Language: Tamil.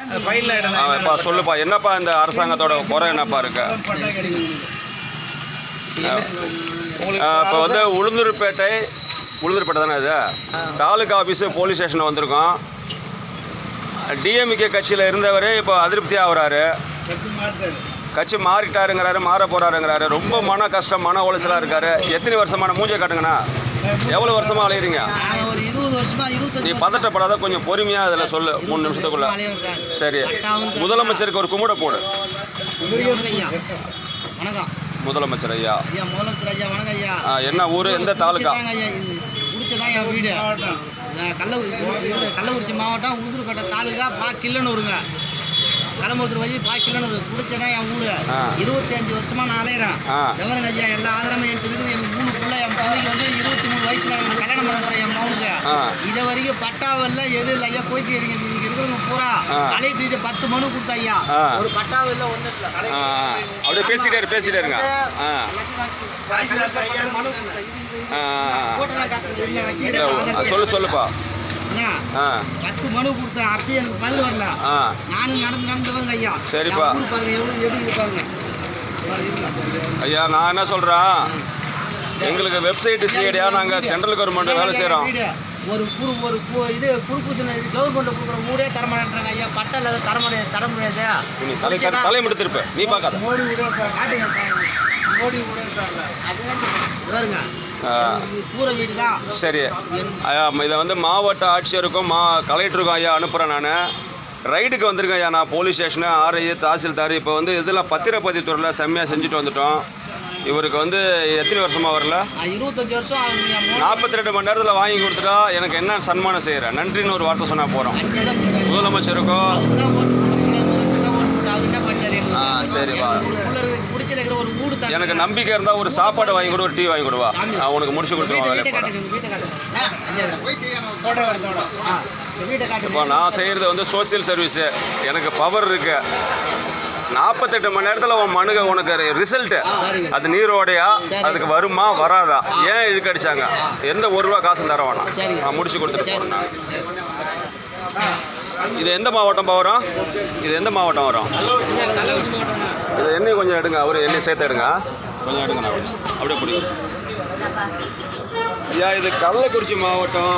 இப்போ சொல்லுப்பா. என்னப்பா இந்த அரசாங்கத்தோட குறை என்னப்பா இருக்கு? இப்போ வந்து உளுந்தூர்பேட்டை உளுந்தூர்பேட்டை தானே இது? தாலுகா ஆஃபீஸு போலீஸ் ஸ்டேஷன் வந்திருக்கோம். டிஎம்கே கட்சியில் இருந்தவரே இப்போ அதிருப்தி ஆகுறாரு. கட்சி மாறிட்டாருங்கிறாரு மாற போறாருங்கிறாரு. ரொம்ப மன கஷ்டம் மன உளைச்சலாக இருக்காரு. எத்தனை வருஷமான மூஞ்சை காட்டுங்கண்ணா. எவ்வளோ வருஷமா அலையிறீங்க? ஒரு இருபது வருஷமா நீ இருபத்தஞ்சு பதட்டப்படாத கொஞ்சம் பொறுமையாக அதில் சொல்லு மூணு நிமிஷத்துக்குள்ள. சார். முதலமைச்சருக்கு ஒரு கும்பிட போடு. வணக்கம். முதலமைச்சர் ஐயா. ஐயா முதலமைச்சர் ஐயா வணக்கம் ஐயா. என்ன ஊர் எந்த தாலுகா பிடிச்சதாங்க ஐயா இது பிடிச்சதான் என் வீடு. நான் கள்ள கள்ளக்குறிச்சி மாவட்டம் உளுந்தூர்பேட்டை தாலுகா பா கிள்ளனூருங்க. களம்புத்தூர் வழி பா கிள்ளனூர். பிடிச்சதான் என் வீடு. இருபத்தி அஞ்சு வருஷமா நான் அலையிறேன். எவருங்க ஐயா எல்லா ஆதாரமும் என் இருக்குது எனக்கு மூணு என் பிள்ளைக்கு வந்து இருபத்தி மூணு வயசுல எனக்கு கல்யாணம் பண்ண போறேன் என் மகனுக்கு. ஆ. இது வரைக்கும் பட்டாவில்ல எது இல்லை. ஐயா கோச்சி இங்க இங்க இருக்கிறவங்க பூரா. கலெக்டர்கிட்ட பத்து மனு கொடுத்தா ஐயா. ஆ. ஒரு ஒன்று ஆ ஆ. அப்படியே பேசிட்டே இரு பேசிட்டே இருங்க. ஆ. ஆ, ஆ, ஆ. இல்ல, ஆ, சொல்லு சொல்லுப்பா. பத்து மனு கொடுத்தேன் அப்பயும் எனக்கு பதில் வரல. நானும் நடந்து நடந்து வந்து ஐயா. சரிப்பா. பாருங்க எவ்வளவு எப்படி இருக்கு பாருங்க ஐயா நான் என்ன சொல்கிறேன் எங்களுக்கு வெப்சைட் சிஐடியா நாங்கள் சென்ட்ரல் கவர்மெண்ட் வேலை செய்கிறோம். ஒரு குறு ஒரு இது குறுப்பூசன் கவர்மெண்ட் கொடுக்குற ஊரே தரமாட்டேன்றாங்க ஐயா பட்டா இல்லாத தர முடியாது தர முடியாது. நீ தலை தலை மட்டும் திருப்ப. நீ பார்க்காத. காட்டுங்க மோடி பாருங்க. சரி. ஐயா இதை வந்து மாவட்ட ஆட்சியருக்கும் மா கலெக்டருக்கும் ஐயா அனுப்புகிறேன் நான். ரைடுக்கு வந்திருக்கேன் ஐயா நான் போலீஸ் ஸ்டேஷனு ஆர்ஐ தாசில்தார். இப்போ வந்து இதில் பத்திரப்பதித்துறையில் செம்மையாக செஞ்சுட்டு வந்துட்டோம். இவருக்கு வந்து எத்தனை வருஷமாக வரல? இருபத்தஞ்சு வருஷம் நாற்பத்தி ரெண்டு மணி நேரத்தில் வாங்கி கொடுத்துட்டா எனக்கு என்ன சன்மானம் செய்கிறேன் நன்றின்னு ஒரு வார்த்தை சொன்னால் போகிறோம் முதலமைச்சருக்கு? ஆ, சரிப்பா. எனக்கு நம்பிக்கை இருந்தால் ஒரு சாப்பாடு வாங்கி கொடு ஒரு டீ வாங்கி கொடுவா. நான் உனக்கு முடிச்சு கொடுத்துருவேன். இப்போ நான் செய்கிறது வந்து சோஷியல் சர்வீஸு எனக்கு பவர் இருக்கு. நாற்பத்தெட்டு மணி நேரத்தில் உன் மனுக உனக்கு ரிசல்ட்டு. அது நீரோடையா. அதுக்கு வருமா வராதா? ஏன் இழுக்கடிச்சாங்க எந்த ஒரு ரூபா காசும் தர வேணாம். நான் முடிச்சு கொடுத்துட்டு. போகிறேன் இது எந்த மாவட்டம் வரும்? இது எந்த மாவட்டம் வரும்? இது எண்ணெய் கொஞ்சம் எடுங்க அவர் எண்ணெய் சேர்த்து எடுங்க. கொஞ்சம் எடுங்க நான் அப்படியே பிடிக்கும் ஐயா இது கள்ளக்குறிச்சி மாவட்டம்.